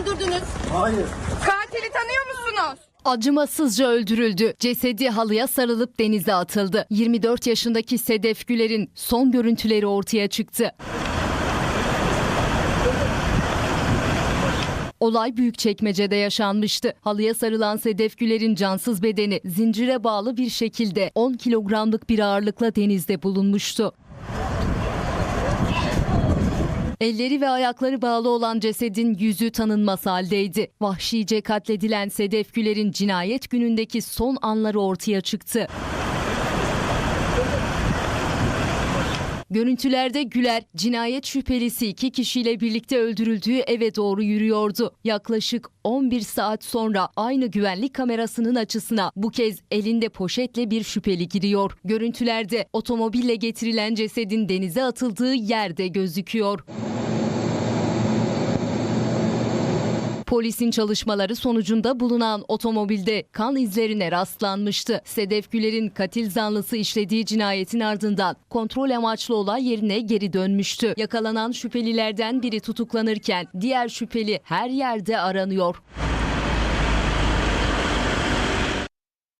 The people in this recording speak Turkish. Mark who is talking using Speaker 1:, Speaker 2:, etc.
Speaker 1: öldürdünüz?
Speaker 2: Hayır.
Speaker 1: Katili tanıyor musunuz?
Speaker 3: Acımasızca öldürüldü. Cesedi halıya sarılıp denize atıldı. 24 yaşındaki Sedef Güler'in son görüntüleri ortaya çıktı. Olay Büyükçekmece'de yaşanmıştı. Halıya sarılan Sedef Güler'in cansız bedeni zincire bağlı bir şekilde 10 kilogramlık bir ağırlıkla denizde bulunmuştu. Elleri ve ayakları bağlı olan cesedin yüzü tanınmaz haldeydi. Vahşice katledilen Sedef Güler'in cinayet günündeki son anları ortaya çıktı. Görüntülerde Güler, cinayet şüphelisi iki kişiyle birlikte öldürüldüğü eve doğru yürüyordu. Yaklaşık 11 saat sonra aynı güvenlik kamerasının açısına bu kez elinde poşetle bir şüpheli giriyor. Görüntülerde otomobille getirilen cesedin denize atıldığı yerde gözüküyor. Polisin çalışmaları sonucunda bulunan otomobilde kan izlerine rastlanmıştı. Sedef Güler'in katil zanlısı işlediği cinayetin ardından kontrol amaçlı olay yerine geri dönmüştü. Yakalanan şüphelilerden biri tutuklanırken diğer şüpheli her yerde aranıyor.